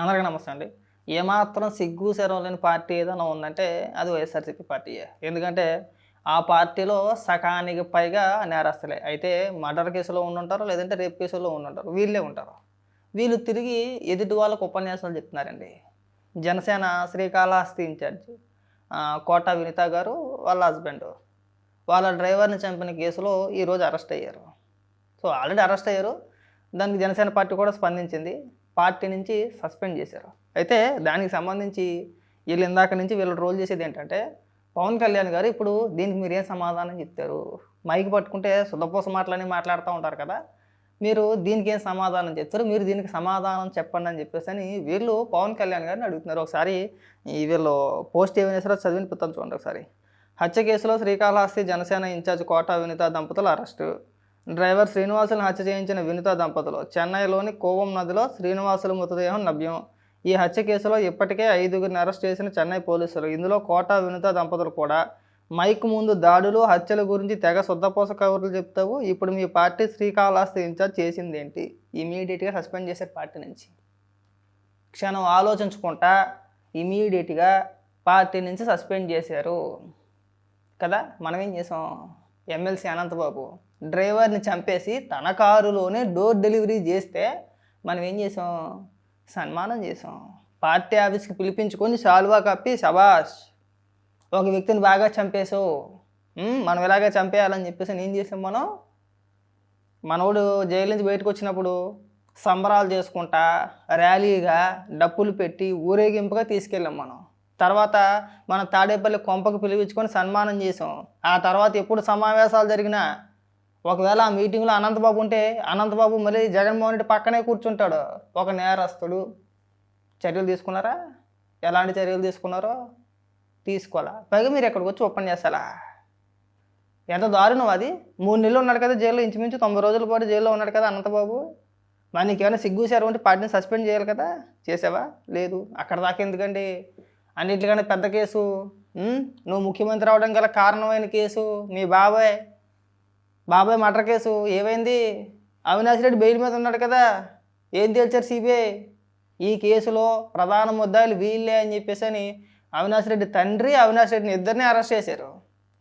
అందరికీ నమస్తే అండి. ఏమాత్రం సిగ్గు శరం లేని పార్టీ ఏదైనా ఉందంటే అది వైఎస్ఆర్సీపీ పార్టీయే ఎందుకంటే ఆ పార్టీలో సకానికి పైగా నేరస్తులే. అయితే మర్డర్ కేసులో ఉండుంటారు లేదంటే రేప్ కేసులో ఉండుంటారు వీళ్ళే ఉంటారు. వీళ్ళు తిరిగి ఎదుటి వాళ్ళకు ఉపన్యాసాలు చెప్తున్నారండి. జనసేన శ్రీకాళహస్తి ఇన్ఛార్జ్ కోట వినిత గారు వాళ్ళ హస్బెండ్. వాళ్ళ డ్రైవర్ని చంపిన కేసులో ఈరోజు అరెస్ట్ అయ్యారు. సో ఆల్రెడీ అరెస్ట్ అయ్యారు. దానికి జనసేన పార్టీ కూడా స్పందించింది. పార్టీ నుంచి సస్పెండ్ చేశారు. అయితే దానికి సంబంధించి వీళ్ళు ఇందాక నుంచి వీళ్ళు రోల్ చేసేది ఏంటంటే పవన్ కళ్యాణ్ గారు ఇప్పుడు దీనికి మీరు ఏం సమాధానం చెప్తారు? మైక్ పట్టుకుంటే సుధపోస మాటలని మాట్లాడుతూ ఉంటారు కదా. మీరు దీనికి ఏం సమాధానం చెప్తారు? మీరు దీనికి సమాధానం చెప్పండి అని చెప్పేసి అని వీళ్ళు పవన్ కళ్యాణ్ గారిని అడుగుతున్నారు. ఒకసారి వీళ్ళు పోస్ట్ ఏమైనా సరే చదివిన పుత్తం చూడండి ఒకసారి. హత్య కేసులో శ్రీకాళహస్తి జనసేన ఇన్ఛార్జ్ కోట వినిత దంపతులు అరెస్టు. డ్రైవర్ శ్రీనివాసులను హత్య చేయించిన వినిత దంపతులు. చెన్నైలోని కోవం నదిలో శ్రీనివాసుల మృతదేహం లభ్యం ఈ హత్య కేసులో ఇప్పటికే ఐదుగురిని అరెస్ట్ చేసిన చెన్నై పోలీసులు. ఇందులో కోట వినిత దంపతులు కూడా. మైక్ ముందు దాడులు హత్యల గురించి తెగ శుద్ధపోస కవర్లు చెప్తావు. ఇప్పుడు మీ పార్టీ శ్రీకాళహస్తి ఇన్ఛార్జ్ చేసింది ఏంటి ఇమీడియట్గా సస్పెండ్ చేసే పార్టీ నుంచి. క్షణం ఆలోచించుకుంటా. ఇమీడియట్గా పార్టీ నుంచి సస్పెండ్ చేశారు. కదా? మనం ఏం చేసాం? ఎమ్మెల్సీ అనంతబాబు డ్రైవర్ని చంపేసి తన కారులోనే డోర్ డెలివరీ చేస్తే మనం ఏం చేసాం? సన్మానం చేసాం. పార్టీ ఆఫీస్కి పిలిపించుకొని శాలువా కప్పి శబాష్ ఒక వ్యక్తిని బాగా చంపేసావు మనం ఇలాగే చంపేయాలని చెప్పేసి ఏం చేసాం మనం? మనోడు జైలు నుంచి బయటకు వచ్చినప్పుడు సంబరాలు చేసుకుంటా ర్యాలీగా డప్పులు పెట్టి ఊరేగింపుగా తీసుకెళ్ళాం మనం. తర్వాత మన తాడేపల్లి కొంపకు పిలిపించుకొని సన్మానం చేసాం ఆ తర్వాత ఎప్పుడు సమావేశాలు జరిగినా ఒకవేళ ఆ మీటింగ్లో అనంతబాబు ఉంటే అనంతబాబు మళ్ళీ జగన్మోహన్ రెడ్డి పక్కనే కూర్చుంటాడు. ఒక నేరస్తుడు. చర్యలు తీసుకున్నారా? ఎలాంటి చర్యలు తీసుకున్నారో తీసుకోవాలా? పైగా మీరు ఎక్కడికి వచ్చి ఓపెన్ చేస్తారా ఎంత దారుణం అది. మూడు నెలలు ఉన్నాడు కదా జైల్లో ఇంచుమించు తొంభై రోజుల పాటు జైల్లో ఉన్నాడు కదా అనంతబాబు. మరి నీకేమైనా సిగ్గుసారు ఉంటే పార్టీని సస్పెండ్ చేయాలి కదా? చేసావా? లేదు. అక్కడ దాకా ఎందుకండి? అన్నిటికన్నా పెద్ద కేసు. నువ్వు ముఖ్యమంత్రి అవడం గల కారణమైన కేసు. మీ బాబాయ్ బాబాయ్ మర్డర్ కేసు. ఏమైంది? అవినాష్ రెడ్డి బెయిల్ మీద ఉన్నాడు కదా. ఏం తేల్చారు సిబిఐ? ఈ కేసులో ప్రధాన ముద్దాయిలు వీళ్ళే అని చెప్పేసి అని అవినాష్ రెడ్డి తండ్రి అవినాష్ రెడ్డిని ఇద్దరిని అరెస్ట్ చేశారు.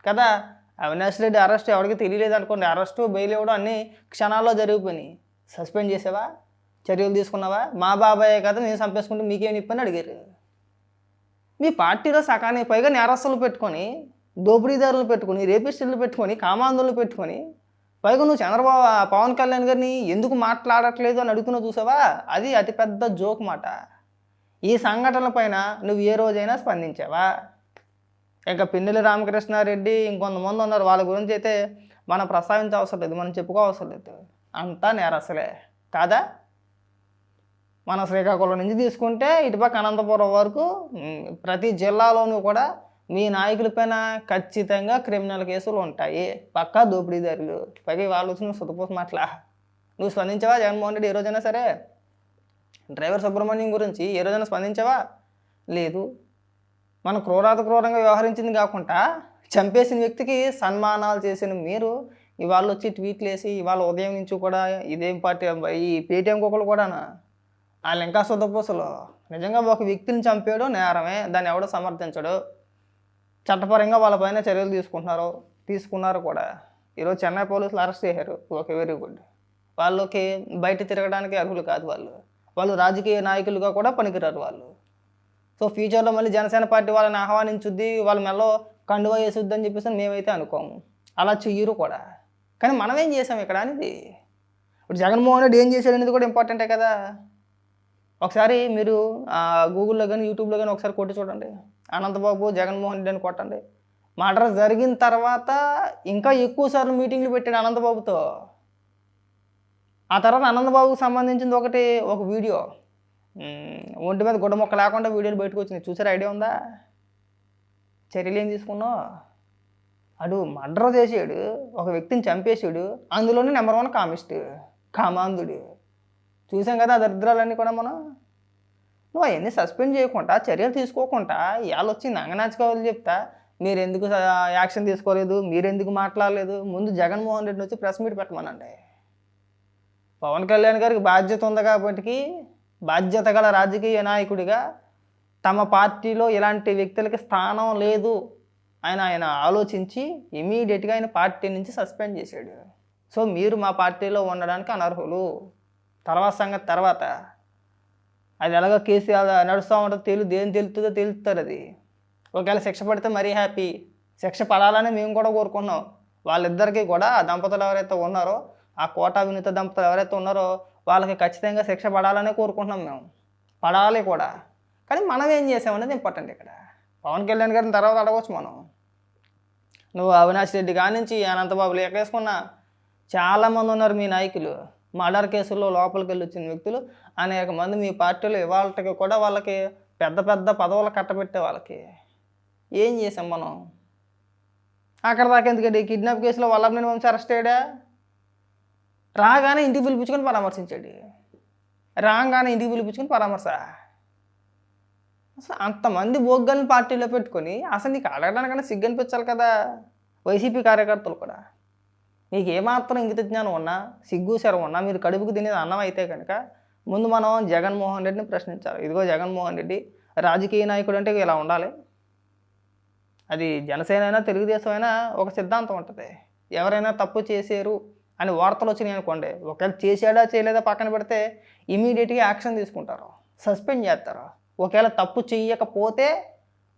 కదా? అవినాష్ రెడ్డి అరెస్ట్ ఎవరికి తెలియలేదు అనుకోండి. అరెస్టు బెయిల్ ఇవ్వడం అన్నీ క్షణాల్లో జరిగిపోయినాయి. సస్పెండ్ చేసావా? చర్యలు తీసుకున్నావా? మా బాబాయే కదా నేను చంపేసుకుంటే మీకేం ఇప్పని అడిగారు. మీ పార్టీలో సకానికి పైగా నేరస్తులు పెట్టుకొని దోపిడీదారులు పెట్టుకొని రేపిస్టులు పెట్టుకొని కామాంధులు పెట్టుకొని పైగా నువ్వు చంద్రబాబు పవన్ కళ్యాణ్ గారిని ఎందుకు మాట్లాడట్లేదు అని అడుగుతున్నా చూసావా? అది అతిపెద్ద జోక్ మాట. ఈ సంఘటనల పైన నువ్వు ఏ రోజైనా స్పందించావా? ఇంకా పిన్నెల రామకృష్ణారెడ్డి ఇంకొంతమంది ఉన్నారు. వాళ్ళ గురించి అయితే మనం ప్రస్తావించవసరం లేదు మనం చెప్పుకోవసరం లేదు. అంతా నేరసలే కాదా? మన శ్రీకాకుళం నుంచి తీసుకుంటే ఇటుపక్క అనంతపురం వరకు ప్రతి జిల్లాలోనూ కూడా మీ నాయకులపైన ఖచ్చితంగా క్రిమినల్ కేసులు ఉంటాయి. పక్కా దోపిడీదారులు. పైగా వాళ్ళు వచ్చిన సుతపోస మాటలా. నువ్వు స్పందించావా? జగన్మోహన్ రెడ్డి ఏ రోజైనా సరే? డ్రైవర్ సుబ్రహ్మణ్యం గురించి ఏ రోజైనా స్పందించావా? లేదు. మన క్రూరాత క్రూరంగా వ్యవహరించింది కాకుండా చంపేసిన వ్యక్తికి సన్మానాలు చేసిన మీరు ఇవాళ వచ్చి ట్వీట్లు వేసి ఇవాళ ఉదయం నుంచి కూడా ఇదేం పార్టీ? ఈ పేటీఎం కుక్కలు కూడానా? ఆ లింకా సుధపూసలు నిజంగా ఒక వ్యక్తిని చంపేయడం నేరమే దాన్ని ఎవడో సమర్థించడు. చట్టపరంగా వాళ్ళపైన చర్యలు తీసుకుంటున్నారు తీసుకున్నారు కూడా. ఈరోజు చెన్నై పోలీసులు అరెస్ట్ చేశారు ఓకే వెరీ గుడ్. వాళ్ళకి బయట తిరగడానికి అర్హులు కాదు వాళ్ళు. వాళ్ళు రాజకీయ నాయకులుగా కూడా పనికిరారు వాళ్ళు. సో ఫ్యూచర్లో మళ్ళీ జనసేన పార్టీ వాళ్ళని ఆహ్వానించుద్ది వాళ్ళ మెల్లో కండువా వేసుద్ది అని చెప్పేసి మేమైతే అనుకోము. అలా చెయ్యరు కూడా. కానీ మనం ఏం చేసాం ఇక్కడ అనేది? ఇప్పుడు జగన్మోహన్ రెడ్డి ఏం చేశాడు అనేది కూడా ఇంపార్టెంటే కదా. ఒకసారి మీరు గూగుల్లో కానీ యూట్యూబ్లో కానీ ఒకసారి కొట్టి చూడండి. అనంతబాబు జగన్మోహన్ రెడ్డి అని కొట్టండి. మర్డర్ జరిగిన తర్వాత ఇంకా ఎక్కువ సార్లు మీటింగ్లు పెట్టాడు అనంతబాబుతో. ఆ తర్వాత అనంతబాబుకు సంబంధించింది ఒకటి ఒక వీడియో. ఒంటి మీద గుడ్డ మొక్క లేకుండా వీడియోలు బయటకు వచ్చింది చూసారు ఐడియా ఉందా? చర్యలు ఏం తీసుకున్నావు? అడు మర్డర్ చేసాడు ఒక వ్యక్తిని చంపేసాడు. అందులోనే నెంబర్ వన్ కామిస్ట్ కామాంధుడు. చూసాం కదా దరిద్రాలన్నీ కూడా మనం. నువ్వు అవన్నీ సస్పెండ్ చేయకుండా చర్యలు తీసుకోకుండా ఇవాళ వచ్చి నంగనాచుకోవాలి చెప్తా మీరు ఎందుకు యాక్షన్ తీసుకోలేదు? మీరు ఎందుకు మాట్లాడలేదు? ముందు జగన్మోహన్ రెడ్డిని వచ్చి ప్రెస్ మీట్ పెట్టమనండి. పవన్ కళ్యాణ్ గారికి బాధ్యత ఉంది కాబట్టి బాధ్యత గల రాజకీయ నాయకుడిగా తమ పార్టీలో ఇలాంటి వ్యక్తులకి స్థానం లేదు ఆయన ఆయన ఆలోచించి ఇమీడియట్గా ఆయన పార్టీ నుంచి సస్పెండ్ చేశాడు. సో మీరు మా పార్టీలో ఉండడానికి అనర్హులు. తర్వాత సంగతి తర్వాత. అది ఎలాగో కేసు నడుస్తూ ఉంటుందో తెలు దేని తెలుస్తుందో తెలుస్తారు అది. ఒకవేళ శిక్ష పడితే మరీ హ్యాపీ. శిక్ష పడాలని మేము కూడా కోరుకున్నాం. వాళ్ళిద్దరికీ కూడా ఆ దంపతులు ఎవరైతే ఉన్నారో ఆ కోటా వినూత దంపతులు ఎవరైతే ఉన్నారో వాళ్ళకి ఖచ్చితంగా శిక్ష పడాలనే కోరుకుంటున్నాం మేము. పడాలి కూడా. కానీ మనం ఏం చేసామనేది ఇంపార్టెంట్ ఇక్కడ. పవన్ కళ్యాణ్ గారిని తర్వాత అడగవచ్చు మనం. నువ్వు అవినాష్ రెడ్డి కానించి అనంతబాబు లేకేసుకున్న చాలామంది ఉన్నారు మీ నాయకులు. మర్డర్ కేసుల్లో లోపలికి వెళ్ళి వచ్చిన వ్యక్తులు అనేక మంది మీ పార్టీలో ఇవాళకి కూడా వాళ్ళకి పెద్ద పెద్ద పదవులు కట్టబెట్టే వాళ్ళకి. ఏం చేసాం మనం? అక్కడ దాకా ఎందుకంటే ఈ కిడ్నాప్ కేసులో వల్లభనేని వంశీ అరెస్ట్ అయ్యాడా? రాగానే ఇంటికి పిలిపించుకొని పరామర్శించాడు. రాగానే ఇంటికి పిలిపించుకొని పరామర్శ. అసలు అంతమంది బోగ్గల్ని పార్టీలో పెట్టుకొని అసలు నీకు అడగడానికన్నా సిగ్గు అనిపించాలి కదా? వైసీపీ కార్యకర్తలు కూడా. మీకు ఏమాత్రం ఇంగిత జ్ఞానం ఉన్నా సిగ్గు శరం ఉన్నా మీరు కడుపుకు తినేది అన్నం అయితే కనుక ముందు మనం జగన్మోహన్ రెడ్డిని ప్రశ్నించాలి. ఇదిగో జగన్మోహన్ రెడ్డి రాజకీయ నాయకుడు అంటే ఇలా ఉండాలి. అది జనసేన అయినా తెలుగుదేశం అయినా ఒక సిద్ధాంతం ఉంటుంది. ఎవరైనా తప్పు చేశారు అని వార్తలు వచ్చినాయి అనుకోండి ఒకవేళ చేశాడా చేయలేదా పక్కన పెడితే ఇమీడియట్గా యాక్షన్ తీసుకుంటారు. సస్పెండ్ చేస్తారు. ఒకవేళ తప్పు చేయకపోతే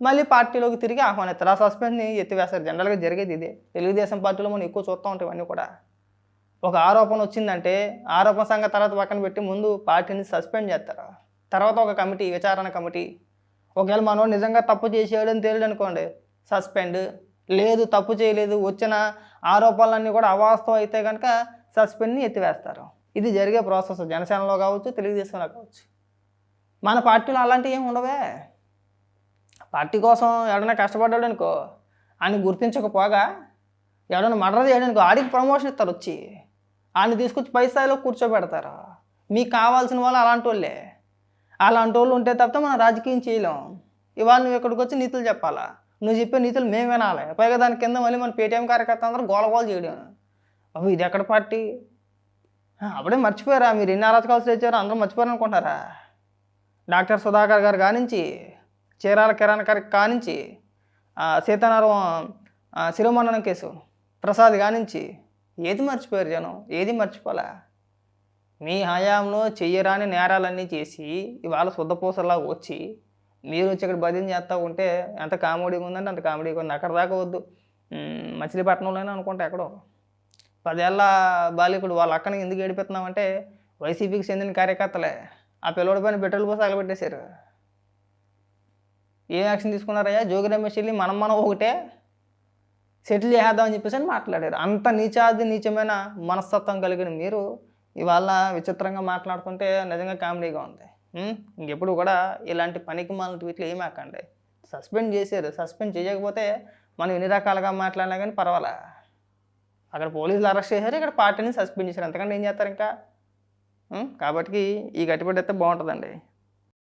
మళ్ళీ పార్టీలోకి తిరిగి ఆహ్వానిస్తారు ఆ సస్పెండ్ని ఎత్తివేస్తారు. జనరల్గా జరిగేది ఇదే. తెలుగుదేశం పార్టీలో మనం ఎక్కువ చూస్తూ ఉంటాం ఇవన్నీ కూడా. ఒక ఆరోపణ వచ్చిందంటే ఆరోపణ సంఘం తర్వాత పక్కన పెట్టి ముందు పార్టీని సస్పెండ్ చేస్తారు. తర్వాత ఒక కమిటీ విచారణ కమిటీ. ఒకవేళ మనోడు నిజంగా తప్పు చేసేవాడని తేలిడు అనుకోండి సస్పెండ్. లేదు తప్పు చేయలేదు వచ్చిన ఆరోపణలన్నీ కూడా అవాస్తవం అయితే కనుక సస్పెండ్ని ఎత్తివేస్తారు. ఇది జరిగే ప్రాసెస్. జనసేనలో కావచ్చు తెలుగుదేశంలో కావచ్చు. మన పార్టీలో అలాంటివి ఏమి ఉండవే. పార్టీ కోసం ఎవడైనా కష్టపడ్డాడు అనుకో ఆయన గుర్తించకపోగా ఎవడైనా మర్డర్ చేయడానికి ఆడికి ప్రమోషన్ ఇస్తారు వచ్చి. ఆయన తీసుకొచ్చి పై స్థాయిలో కూర్చోబెడతారు? మీకు కావాల్సిన వాళ్ళు అలాంటి వాళ్ళే అలాంటి వాళ్ళు ఉంటే తప్ప మనం రాజకీయం చేయలేం. ఇవాళ నువ్వు ఇక్కడికి వచ్చి నీతులు చెప్పాలా? నువ్వు చెప్పే నీతులు మేము వినాలి. పైగా దాని కింద మళ్ళీ మన పేటీఎం కార్యకర్త అందరూ గోలగోల చేయడం. అవి ఇది ఎక్కడ పార్టీ? అప్పుడే మర్చిపోయారా? మీరు ఎన్ని అరాచకాలు చేశారో అందరూ మర్చిపోయారు అనుకుంటారా డాక్టర్ సుధాకర్ గారు కానించి చీరాల కిరాణ గారి కానించి ఆ, సీతారాం కేసు ప్రసాద్ కానించి ఏది మర్చిపోయారు జనం? ఏది మర్చిపోలే? మీ హయాంలో చెయ్యరాని నేరాలన్నీ చేసి ఇవాళ శుద్ధపూసలా వచ్చి మీరు వచ్చి ఇక్కడ భజన చేస్తూ ఉంటే ఎంత కామెడీగా ఉందంటే అంత కామెడీగా ఉంది. అక్కడ దాకా వద్దు. మచిలీపట్నంలోనే అనుకుంటా ఎక్కడో. పదేళ్ళ బాలికుడు వాళ్ళ అక్కని ఎందుకు ఏడిపెత్తున్నామంటే వైసీపీకి చెందిన కార్యకర్తలే. ఆ పిల్లోడి పైన పెట్రోల్ పోసి అగలబెట్టేశారు ఏం యాక్షన్ తీసుకున్నారయ్యా? జోగి రమేష్ వెళ్ళి మనం మనం ఒకటే సెటిల్ చేద్దామని చెప్పేసి అని మాట్లాడారు. అంత నీచాది నీచమైన మనస్తత్వం కలిగిన మీరు ఇవాళ విచిత్రంగా మాట్లాడుకుంటే నిజంగా కామెడీగా ఉంది. ఇంకెప్పుడు కూడా ఇలాంటి పనికి మన ట్వీట్లు ఏమి సస్పెండ్ చేశారు. సస్పెండ్ చేయకపోతే మనం ఎన్ని రకాలుగా మాట్లాడినా కానీ పర్వాలా? అక్కడ పోలీసులు అరెస్ట్ చేశారు. ఇక్కడ పార్టీని సస్పెండ్ చేశారు. అంతకంటే ఏం చేస్తారు ఇంకా? కాబట్టి ఈ గట్టిపడి అయితే బాగుంటుందండి.